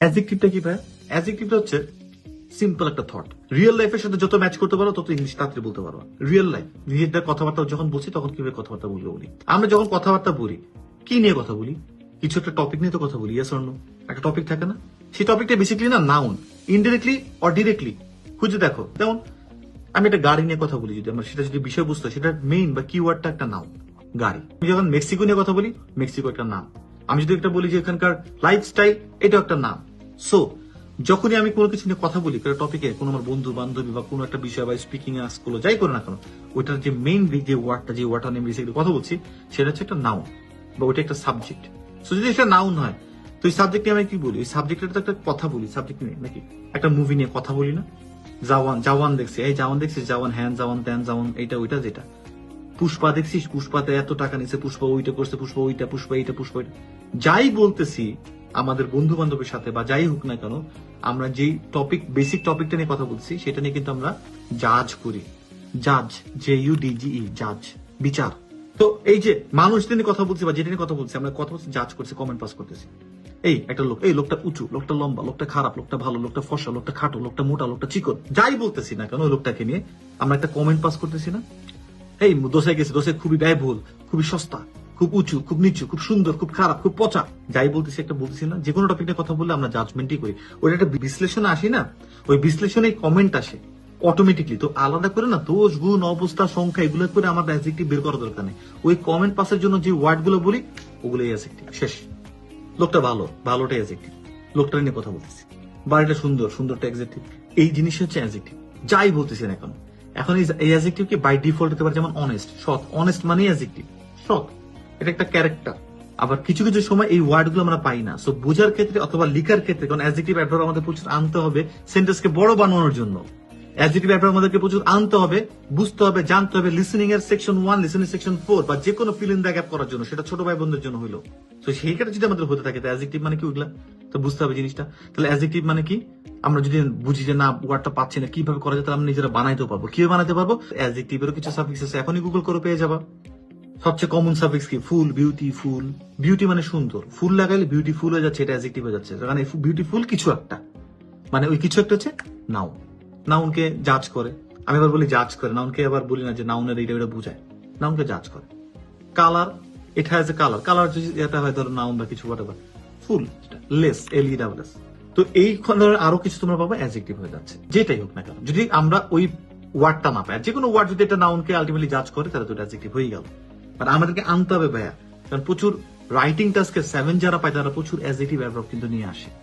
অ্যাজেক্টিভটা কি ভাই? অ্যাজেক্টিভটা হচ্ছে সিম্পল একটা থট রিয়েল লাইফের সাথে যত ম্যাচ করতে পারো, তত ইংলিশ তাড়াতাড়ি বলতে পারো। রিয়েল লাইফ নিজেদের কথাবার্তা যখন বলছি, তখন কীভাবে কথাবার্তা বলব বলি? আমরা যখন কথাবার্তা বলি, কি নিয়ে কথা বলি? কিছু একটা টপিক নিয়ে তো কথা বলি ইয়াস অন্য একটা টপিক থাকে না? সেই টপিকটা বেসিক্যালি না নাউন ইনডিরেক্টলি অর ডিরেক্টলি খুঁজে দেখো। যেমন, আমি একটা গাড়ি নিয়ে কথা বলি যদি, আমার সেটা যদি বিষয়বস্তু সেটা মেইন বা কিওয়ার্ডটা একটা নাম গাড়ি। আমি যখন মেক্সিকো নিয়ে কথা বলি মেক্সিকো একটা নাম আমি যদি একটা বলি যে এখানকার লাইফস্টাইল এটা একটা নাম সো যখনই আমি কোনো কিছু নিয়ে কথা বলি, কোনো টপিকে কোনো আমার বন্ধু, বান্ধবী বা কোনো একটা বিষয় বা স্পিকিং এ স্কুলে যাই করে না কেন, ওইটার যে মেইন যে ওয়ার্ডটা যে ওয়ার্ডটা নিয়ে বেসিক্যালি কথা বলছি, সেটা হচ্ছে একটা নাউন বা ওইটা একটা সাবজেক্ট সো যদি একটা নাউন হয়, তো এই সাবজেক্ট নিয়ে আমি কি বলি? ওই সাবজেক্টের তো একটা কথা বলি সাবজেক্ট নিয়ে নাকি? একটা মুভি নিয়ে কথা বলি না? জাওয়ান জাওয়ান দেখছি, এই জাওয়ান দেখছিস? জাওয়ান হ্যান, জাওয়ান ত্যান, জাওয়ান এইটা, ওইটা, যেটা। পুষ্পা দেখছিস? পুষ্পাতে এত টাকা নিছে, পুষ্পা ওইটা করছে, পুষ্পা ওইটা, পুষ্পা এইটা, পুষ্পা ওইটা। যাই বলতেছি আমাদের বন্ধু বান্ধবের সাথে বা যাই হোক না কেন, আমরা যেই টপিক বেসিক টপিকটা নিয়ে কথা বলছি, সেটা নিয়ে কিন্তু আমরা জাজ করি। জাজ জে ইউ ডিজিই জাজ বিচার। তো এই যে মানুষ নিয়ে কথা বলছি বা যেটা নিয়ে কথা বলছি, আমরা কথা বলছি জাজ করছি কমেন্ট পাস করতেছি। এই একটা লোক, এই লোকটা উঁচু, লোকটা লম্বা, লোকটা খারাপ, লোকটা ভালো, লোকটা ফসা, লোকটা খাটো, লোকটা মোটা, লোকটা চিকন, যাই বলতেছি না কেন লোকটাকে নিয়ে আমরা একটা কমেন্ট পাস করতেছি না। এই দোষে গেছে দোষে খুবই ব্যয়বহুল, খুবই সস্তা। খুব উঁচু, খুব নিচু, খুব সুন্দর, খুব খারাপ, খুব পচা। যাই বলতেছি একটা বলতেছি না, যে কোনো টপিক নিয়ে কথা বললে আমরা জাজমেন্টই করি। ওইটা একটা বিশ্লেষণ আসি না? ওই বিশ্লেষণে কমেন্ট আসে অটোমেটিকলি তো আলাদা করে না, দোষ, গুণ, অবস্থা, সংখ্যা, এগুলো করে আমার অ্যাজেক্টিভ বের করা দরকার নেই। ওই কমেন্ট পাসের জন্য যে ওয়ার্ডগুলো বলি, ওগুলোই অ্যাজেক্টিভ শেষ। লোকটা ভালো ভালোটা অ্যাজেক্টিভ লোকটা নিয়ে কথা বলতেছি। বাড়িটা সুন্দর, সুন্দরটা অ্যাজেক্টিভ এই জিনিস হচ্ছে অ্যাজেক্টিভ যাই বলতেছি এখন এখন এই অ্যাজেক্টিভ কি বাই ডিফল্ট হতে পারে যেমন অনেস্ট সৎ। অনেস্ট মানে অ্যাজেক্টিভ সৎ। এটা একটা ক্যারেক্টার আবার কিছু কিছু সময় এই ওয়ার্ডগুলো আমরা পাই না। সো বোঝার ক্ষেত্রে অথবা লিখার ক্ষেত্রে, কারণ অ্যাজেক্টিভ অ্যাডভার্ব আমাদের প্রচুর আনতে হবে সেন্টেন্সকে বড় বানানোর জন্য। অ্যাজেক্টিভ আমাদেরকে প্রচুর আনতে হবে, বুঝতে হবে, জানতে হবে এর সেকশন ওয়ান সেকশন ফোর বা যে কোনো ফিল ইন দ্য গ্যাপ করার জন্য, সেটা ছোট ভাই বোনদের জন্য হইল। তো সেইটা যদি আমাদের হতে থাকে অ্যাজেক্টিভ মানে কি ওইগুলা তো বুঝতে হবে জিনিসটা। তাহলে অ্যাজেক্টিভ মানে কি? আমরা যদি বুঝি যে না ওয়ার্ডটা পাচ্ছি না, কীভাবে করা যায়, তাহলে আমরা নিজেরা বানাইতে পারব। কীভাবে বানাতে পারব? অ্যাজেক্টিভেরও কিছু সাফিক্স আছে, এখনই গুগল করে পেয়ে যাবা। সবচেয়ে কমন সাফিক্স কি? ফুল বিউটিফুল বিউটি মানে সুন্দর। ফুল লাগাইলে বিউটিফুল হয়ে যাচ্ছে, এটা হয়ে যাচ্ছে। কারণ বিউটিফুল কিছু একটা। মানে ওই কিছু একটা হচ্ছে নাউন নাউনকে জাজ করে। আমি আবার বলি জাজ করে। নাউনকে আবার বলি না যে নাউনের এইটা ওটা বুঝায়। নাউনকে জাজ করে। কালার এটা হ্যাজ এ কালার কালার এটা হয় ধরো নাউন বা কিছু what full less L double S তো এই ধরনের আরও কিছু তোমরা পাবো অ্যাজেক্টিভ হয়ে যাচ্ছে। যেটাই হোক না কেন। যদি আমরা ওই ওয়ার্ডটা না পাই যে কোনো ওয়ার্ড যদি একটা নাউনকে আলটিমেটলি জাজ করে, তাহলে তো অ্যাজেক্টিভ হয়ে গেল। বাট আমাদেরকে আনতে হবে ভাইয়া। কারণ প্রচুর রাইটিং টাস্কে সেভেন যারা পায়, তারা প্রচুর অ্যাজিটিভ অ্যাডভার্ব কিন্তু নিয়ে আসে।